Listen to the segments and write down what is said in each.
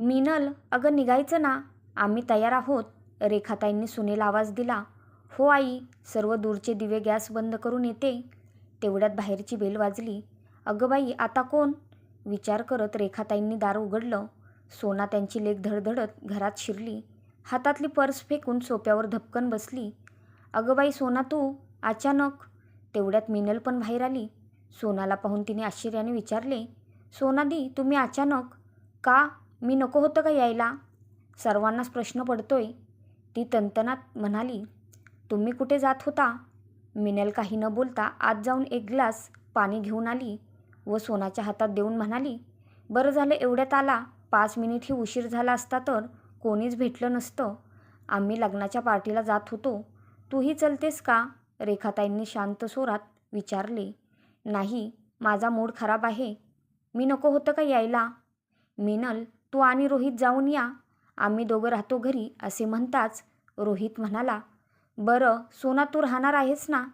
मिनल अगं निघायचं ना? आम्ही तयार आहोत. रेखाताईंनी सुनेला आवाज दिला. हो आई सर्व दूरचे दिवे गॅस बंद करून येते. तेवढ्यात बाहेरची बेल वाजली. अगं बाई आता कोण? विचार करत रेखाताईंनी दार उघडलं. सोना त्यांची लेक धडधडत घरात शिरली. हातातली पर्स फेकून सोप्यावर धपकन बसली. अगं बाई सोना तू? अचानक? तेवढ्यात मिनल पण बाहेर आली. सोनाला पाहून तिने आश्चर्याने विचारले. सोनादी तुम्ही अचानक? का? मी नको होतं का यायला? सर्वांनाच प्रश्न पडतोय. ती तंतनात म्हणाली तुम्ही कुठे जात होता? मिनल काही न बोलता आत जाऊन एक ग्लास पाणी घेऊन आली व सोनाच्या हातात देऊन म्हणाली बरं झालं एवढ्यात आला. पाच मिनिटही उशीर झाला असता तर कोणीच भेटलं नसतं. आम्ही लग्नाच्या पार्टीला जात होतो. तूही चलतेस का? रेखाताईंनी शांत स्वरात विचारले नाही माझा मूड खराब आहे. मी नको होतं का यायला? मिनल तू आणि रोहित जाऊन या. आम्ही दोघं राहतो घरी असे म्हणताच रोहित म्हणाला बरं सोना तू राहणार आहेस ना?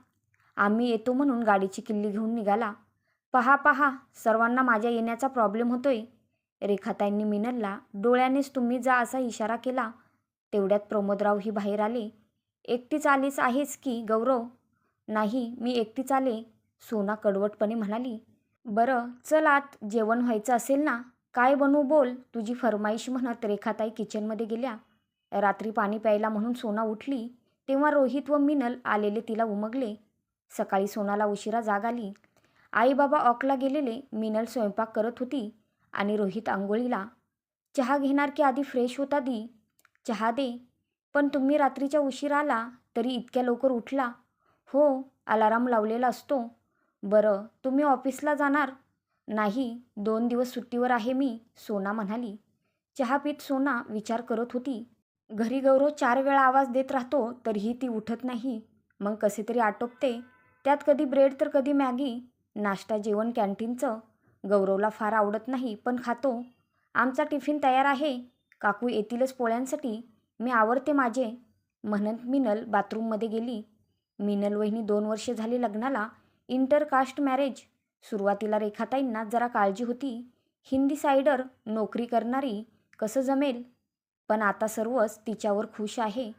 आम्ही येतो म्हणून गाडीची किल्ली घेऊन निघाला. पहा पहा सर्वांना माझ्या येण्याचा प्रॉब्लेम होतोय. रेखाताईंनी मिनलला डोळ्यानेच तुम्ही जा असा इशारा केला. तेवढ्यात प्रमोदरावही बाहेर आले. एकटीच आलीच आहेस की गौरव? नाही मी एकटीच आले. सोना कडवटपणे म्हणाली बरं चल आत जेवण व्हायचं असेल ना? काय बनू बोल? तुझी फरमाईश म्हणत रेखाताई किचनमध्ये गेल्या. रात्री पाणी प्यायला म्हणून सोना उठली. तेव्हा रोहित व मिनल आलेले तिला उमगले. सकाळी सोनाला उशिरा जाग आली. आई बाबा ऑकला गेलेले. मिनल स्वयंपाक करत होती आणि रोहित आंघोळीला. चहा घेणार की आधी फ्रेश होता दी. चहा दे. पण तुम्ही रात्रीच्या उशिरा आला तरी इतक्या लवकर उठला. हो अलाराम लावलेला असतो. बरं तुम्ही ऑफिसला जाणार. नाही दोन दिवस सुट्टीवर आहे मी सोना म्हणाली. चहा पीत सोना विचार करत होती. घरी गौरव चार वेळा आवाज देत राहतो तरीही ती उठत नाही. मग कसे तरी आटोपते. त्यात कधी ब्रेड तर कधी मॅगी. नाश्ता जेवण कॅन्टीनचं. गौरवला फार आवडत नाही पण खातो. आमचा टिफिन तयार आहे. काकू येतीलच पोळ्यांसाठी. मी आवडते माझे. म्हणत मिनल बाथरूममध्ये गेली. मिनल वहिनी दोन वर्षे झाली लग्नाला. Intercaste marriage. सुरुवातीला रेखाताईंना जरा काळजी होती. हिंदी सायडर नोकरी करणारी कसं जमेल? पण आता सर्वच तिच्यावर खुश आहे.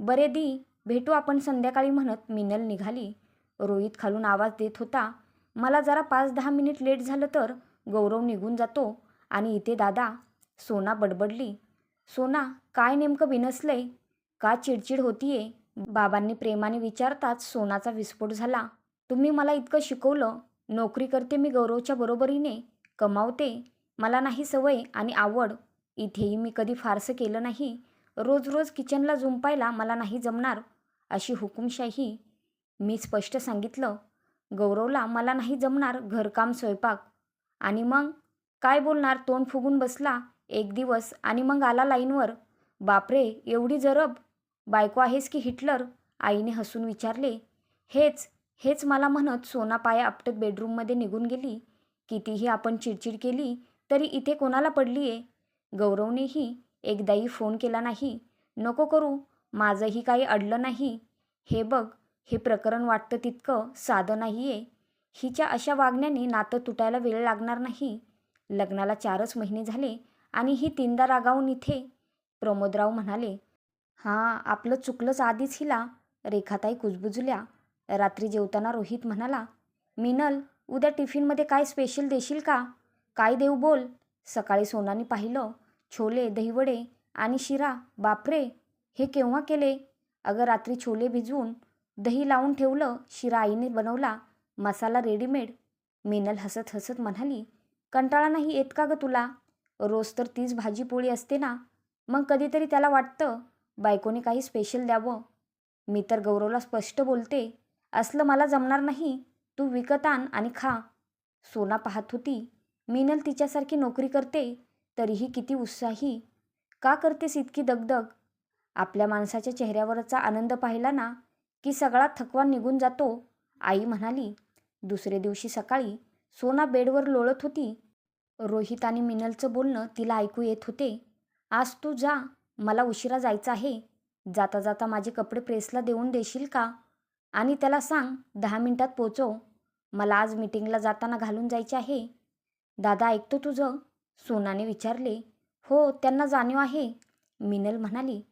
बरे दी भेटू आपण संध्याकाळी म्हणत मिनल निघाली. रोहित खालून आवाज देत होता मला जरा पाच दहा मिनिट लेट झालं तर गौरव निघून जातो आणि इथे दादा. सोना बडबडली सोना काय नेमकं बिनसलंय? का चिडचिड होतीये? बाबांनी प्रेमाने विचारताच सोनाचा विस्फोट झाला तुम्ही मला इतकं शिकवलं नोकरी करते मी गौरवच्या बरोबरीने कमावते मला नाही सवय आणि आवड. इथेही मी कधी फारसं केलं नाही. रोज रोज किचनला झुंपायला मला नाही जमणार अशी हुकुमशाही. मी स्पष्ट सांगितलं गौरवला मला नाही जमणार घरकाम स्वयंपाक. आणि मग काय बोलणार तोंड फुगून बसला एक दिवस आणि मग आला लाईनवर. बापरे एवढी जरब. बायको आहेस की हिटलर? आईने हसून विचारले. हेच हेच मला म्हणत सोनापाया आपटत बेडरूममध्ये निघून गेली. कितीही आपण चिडचिड केली तरी इथे कोणाला पडली आहे गौरवनेही एकदाही फोन केला नाही. नको करू माझंही काही अडलं नाही. हे बघ हे प्रकरण वाटतं तितकं साधं नाही आहे हिच्या अशा वागण्याने नातं तुटायला वेळ लागणार नाही. लग्नाला चारच महिने झाले आणि ही तीनदा रागावून इथे. प्रमोदराव म्हणाले हां आपलं चुकलंच आधीच हिला. रेखाताई कुजबुजल्या. रात्री जेवताना रोहित म्हणाला मिनल उद्या टिफिनमध्ये काय स्पेशल देशील का? काय देऊ बोल. सकाळी सोनाने पाहिलं छोले दहीवडे आणि शिरा. बापरे हे केव्हा केले? अगं रात्री छोले भिजवून दही लावून ठेवलं शिरा आईने बनवला मसाला रेडीमेड मिनल हसत हसत म्हणाली कंटाळा नाही येत का गं तुला? रोज तर तीच भाजी पोळी असते ना. मग कधीतरी त्याला वाटतं बायकोने काही स्पेशल द्यावं. मी तर गौरवला स्पष्ट बोलते असलं मला जमणार नाही. तू विकत आण आणि खा. सोना पाहत होती. मिनल तिच्यासारखी नोकरी करते तरीही किती उत्साही. का करतेस इतकी दगदग? आपल्या माणसाच्या चेहऱ्यावरचा आनंद पाहिला ना की सगळा थकवा निघून जातो. आई म्हणाली दुसरे दिवशी सकाळी सोना बेडवर लोळत होती. रोहित आणि मिनलचं बोलणं तिला ऐकू येत होते. आज तू जा मला उशिरा जायचं आहे. जाता जाता माझे कपडे प्रेसला देऊन देशील का? आणि त्याला सांग दहा मिनटात पोचव मला आज मीटिंगला जाताना घालून जायचे आहे. दादा ऐकतो तुझं. सोनाने विचारले. हो त्यांना जाणीव आहे. मिनल म्हणाली.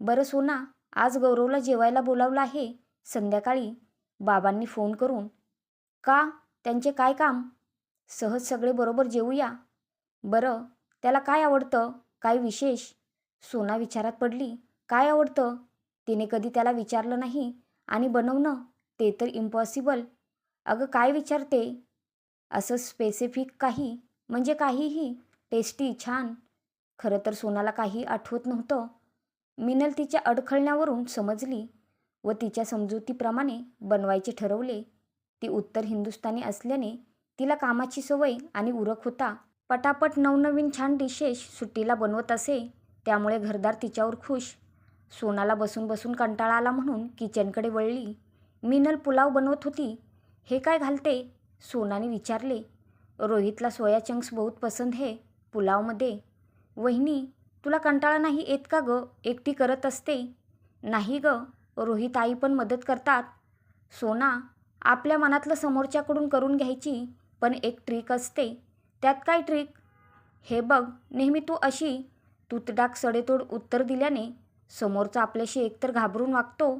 बरं सोना आज गौरवला जेवायला बोलावलं आहे. संध्याकाळी. बाबांनी फोन करून. का? त्यांचे काय काम? सहज सगळे बरोबर जेवूया. बरं त्याला काय आवडतं? काय विशेष? सोना विचारात पडली. काय आवडतं? तिने कधी त्याला विचारलं नाही. आणि बनवणं ते तर इम्पॉसिबल अगं काय विचारते? असं स्पेसिफिक काही? म्हणजे काहीही? टेस्टी छान. खरं तर सोनाला काही आठवत नव्हतं. मिनल तिच्या अडखळण्यावरून समजली व तिच्या समजुतीप्रमाणे बनवायचे ठरवले. ती उत्तर हिंदुस्थानी असल्याने तिला कामाची सवय आणि उरक होता. पटापट नवनवीन छान डिशेस सुट्टीला बनवत असे. त्यामुळे घरदार तिच्यावर खुश. सोनाला बसून बसून कंटाळा आला म्हणून किचनकडे वळली. मिनल पुलाव बनवत होती. हे काय घालते? सोनाने विचारले. रोहितला सोया चंक्स बहुत पसंत हे पुलावमध्ये. वहिनी तुला कंटाळा नाही येत का ग? एकटी करत असते. नाही ग रोहित आई पण मदत करतात. सोना आपल्या मनातलं समोरच्याकडून करून घ्यायची पण एक ट्रिक असते. त्यात काय ट्रिक? हे बघ नेहमी तू अशी तुतडाक सडेतोड उत्तर दिल्याने समोरचा आपल्याशी एकतर घाबरून वागतो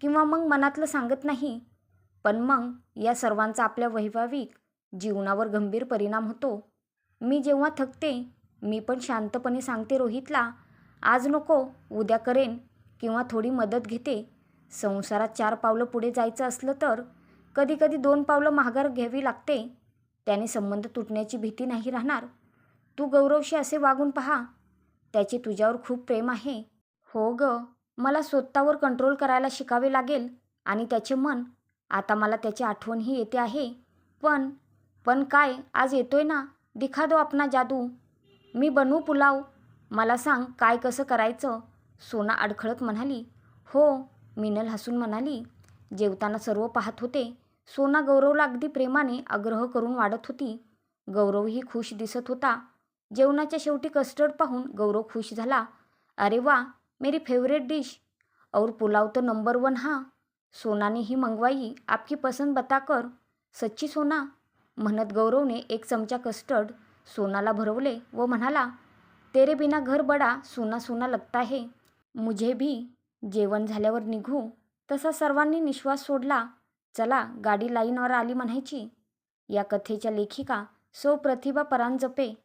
किंवा मग मनातलं सांगत नाही पण मग या सर्वांचा आपल्या वैभाविक जीवनावर गंभीर परिणाम होतो. मी जेव्हा थकते मी पण शांतपणे सांगते रोहितला आज नको उद्या करेन किंवा थोडी मदत घेते. संसारात चार पावलं पुढे जायचं असलं तर कधीकधी दोन पावलं माघार घ्यावी लागते. त्याने संबंध तुटण्याची भीती नाही राहणार. तू गौरवशी असे वागून पहा. त्याचे तुझ्यावर खूप प्रेम आहे. हो ग मला स्वतःवर कंट्रोल करायला शिकावे लागेल आणि त्याचे मन आता मला त्याची आठवणही येते आहे. पण पण काय आज येतोय ना? दिखा दो आपणा जादू. मी बनवू पुलाव. मला सांग काय कसं करायचं? सोना अडखळत म्हणाली. हो मिनल हसून म्हणाली. जेवताना सर्व पाहत होते. सोना गौरवला अगदी प्रेमाने आग्रह करून वाढत होती. गौरवही खुश दिसत होता. जेवणाच्या शेवटी कस्टर्ड पाहून गौरव खुश झाला. अरे वा मेरी फेवरेट डिश और पुलाव तो नंबर वन हाँ. सोना ने ही मंगवाई. आपकी पसंद बताकर. सच्ची सोना. म्हणत गौरवने एक चमचा कस्टर्ड सोनाला भरवले. व म्हणाला तेरे बिना घर बडा सोना सोना लगता है. मुझे भी. जेवण झाल्यावर निघू. तसा सर्वांनी निश्वास सोडला. चला गाडी लाईनवर आली म्हणायची. या कथेच्या लेखिका सौ प्रतिभा परांजपे.